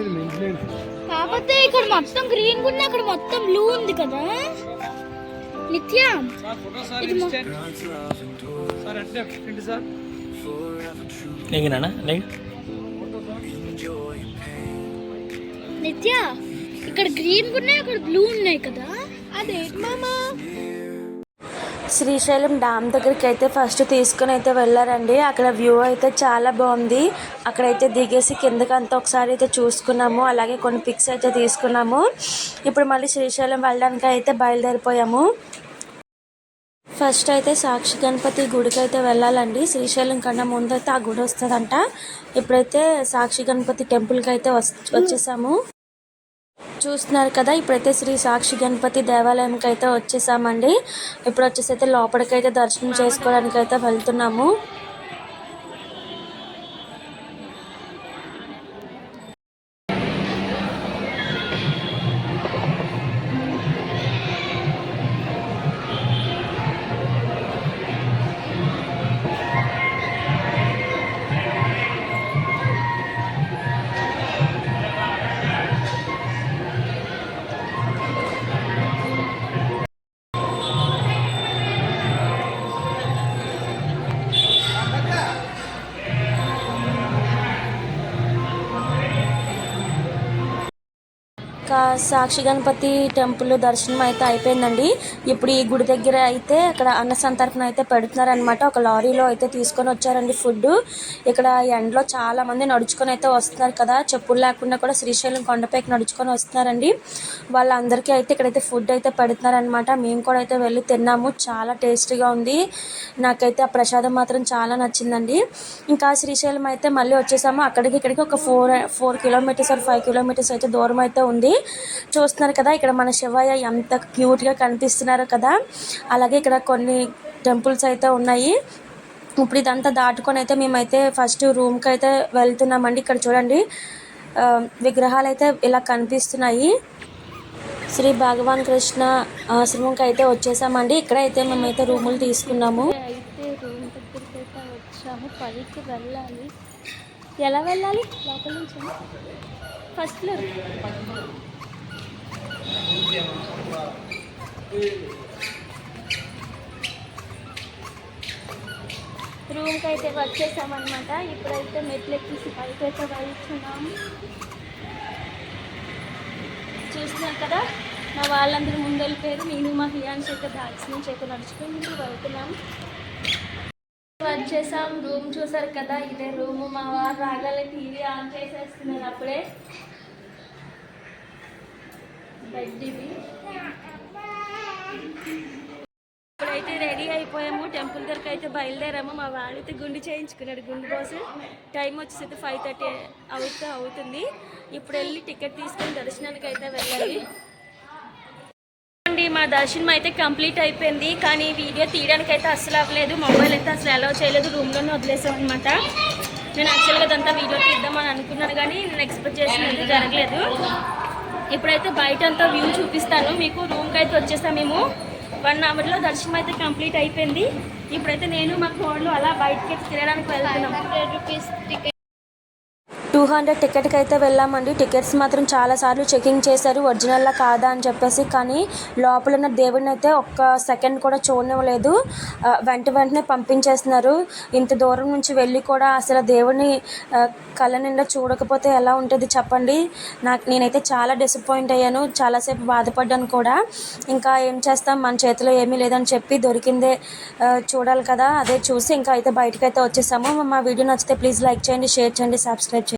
లేదు మెయింటెనెన్స్ కాకపోతే ఇక్కడ మొత్తం గ్రీన్ ఉంది అక్కడ మొత్తం బ్లూ ఉంది కదా? నిత్య నిత్య ఇక్కడ గ్రీన్ ఉన్నాయి అక్కడ బ్లూ ఉన్నాయి కదా? అదేంటి మామా? శ్రీశైలం డ్యామ్ దగ్గరికి అయితే ఫస్ట్ తీసుకుని అయితే వెళ్ళారండి. అక్కడ వ్యూ అయితే చాలా బాగుంది. అక్కడైతే దిగేసి కిందకి అంతా ఒకసారి అయితే చూసుకున్నాము. అలాగే కొన్ని పిక్స్ అయితే తీసుకున్నాము. ఇప్పుడు మళ్ళీ శ్రీశైలం వెళ్ళడానికి అయితే బయలుదేరిపోయాము. ఫస్ట్ అయితే సాక్షి గణపతి గుడికి అయితే వెళ్ళాలండి. శ్రీశైలం కన్నా ముందు అయితే ఆ గుడి వస్తుందంట. ఇప్పుడైతే సాక్షి గణపతి టెంపుల్కి అయితే వచ్చేసాము. చూస్తున్నారు కదా ఇప్పుడైతే శ్రీ సాక్షి గణపతి దేవాలయంకి అయితే వచ్చేసామండి. ఇప్పుడు వచ్చేసి అయితే లోపలికి అయితే దర్శనం చేసుకోవడానికి అయితే వెళ్తున్నాము. ఇంకా సాక్షి గణపతి టెంపుల్ దర్శనం అయితే అయిపోయిందండి. ఇప్పుడు ఈ గుడి దగ్గర అయితే అక్కడ అన్న సంతర్పణ అయితే పెడుతున్నారనమాట ఒక లారీలో అయితే తీసుకొని వచ్చారండి ఫుడ్. ఇక్కడ ఎండలో చాలా మంది నడుచుకొని అయితే వస్తున్నారు కదా. చెప్పులు లేకుండా కూడా శ్రీశైలం కొండపైకి నడుచుకొని వస్తున్నారండి. వాళ్ళందరికీ అయితే ఇక్కడైతే ఫుడ్ అయితే పెడుతున్నారనమాట మేము కూడా అయితే వెళ్ళి తిన్నాము. చాలా టేస్టీగా ఉంది. నాకైతే ఆ ప్రసాదం మాత్రం చాలా నచ్చిందండి. ఇంకా శ్రీశైలం అయితే మళ్ళీ వచ్చేసాము. అక్కడికి ఇక్కడికి ఒక four four kilometres or five kilometres అయితే దూరం అయితే ఉంది. చూస్తున్నారు కదా ఇక్కడ మన శివయ్య ఎంత క్యూట్గా కనిపిస్తున్నారు కదా. అలాగే ఇక్కడ కొన్ని టెంపుల్స్ అయితే ఉన్నాయి. ఇప్పుడు ఇదంతా దాటుకొని అయితే మేమైతే ఫస్ట్ రూమ్కి అయితే వెళ్తున్నామండి. ఇక్కడ చూడండి విగ్రహాలు అయితే ఇలా కనిపిస్తున్నాయి. శ్రీ భగవాన్ కృష్ణ ఆశ్రమంకి అయితే వచ్చేసామండి. ఇక్కడైతే మేమైతే రూములు తీసుకున్నాము. అయితే రూమ్ దగ్గరికి అయితే వచ్చాము. పైకి వెళ్ళాలి. ఎలా వెళ్ళాలి? లోపల నుంచి ఫస్ట్ ఫ్లోర్ రూమ్కి అయితే వచ్చేసామన్నమాట. ఇప్పుడైతే మెట్లు ఎక్కిసి పైకి అయితే వెళ్తున్నాము. చూస్తున్నారు కదా మా వాళ్ళందరూ ముందు వెళ్ళిపోయారు నేను మా హియాన్స్ అయితే బ్యాగ్స్ నుంచి అయితే నడుచుకుని ముందుకు వచ్చేసాం రూమ్ చూసారు కదా ఇదే రూమ్ మా వారు రాగానే టీవీ ఆన్ చేసేస్తున్నారు అప్పుడే. బెడ్ ఇది. ఇప్పుడైతే రెడీ అయిపోయాము టెంపుల్ దగ్గరికి అయితే బయలుదేరాము. మా వాడైతే గుండు చేయించుకున్నాడు గుండు కోసం టైం వచ్చేసి ఫైవ్ థర్టీ అవుతూ అవుతుంది. ఇప్పుడు వెళ్ళి టికెట్ తీసుకొని దర్శనానికి అయితే వెళ్ళాలి. మా దర్శనం అయితే కంప్లీట్ అయిపోయింది. కానీ వీడియో తీయడానికి అయితే అస్సలు అవ్వలేదు. మొబైల్ అయితే అసలు అలౌ చేయలేదు. రూమ్లోనే వదిలేసాం అనమాట నేను యాక్చువల్గా అదంతా వీడియో తీద్దామని అనుకున్నాను కానీ నేను ఎక్స్పెక్ట్ చేసినది జరగలేదు. ఇప్పుడైతే బయట అంతా వ్యూ చూపిస్తాను. మీకు రూమ్కి అయితే వచ్చేసాం మేము. వన్ అవర్లో దర్శనం అయితే కంప్లీట్ అయిపోయింది. ఇప్పుడైతే నేను మా కోళ్ళు అలా బయటకి తిరగడానికి వెళ్తున్నాం. Hundred rupees ticket two hundred టికెట్కి అయితే వెళ్ళామండి. టికెట్స్ మాత్రం చాలాసార్లు చెకింగ్ చేశారు. ఒరిజినల్లా కాదా అని చెప్పేసి కానీ లోపల ఉన్న దేవుడిని అయితే ఒక్క సెకండ్ కూడా చూడనివ్వలేదు. వెంట వెంటనే పంపించేస్తున్నారు. ఇంత దూరం నుంచి వెళ్ళి కూడా అసలు దేవుడిని కళ్ళ నిండా చూడకపోతే ఎలా ఉంటుంది చెప్పండి. నాకు నేనైతే చాలా డిసప్పాయింట్ అయ్యాను. చాలాసేపు బాధపడ్డాను కూడా. ఇంకా ఏం చేస్తాం? మన చేతిలో ఏమీ లేదని చెప్పి దొరికిందే చూడాలి కదా. అదే చూసి ఇంకా అయితే బయటకైతే అయితే వచ్చేసాము. మా వీడియో నచ్చితే ప్లీజ్ లైక్ చేయండి షేర్ చేయండి సబ్స్క్రైబ్ చేయండి.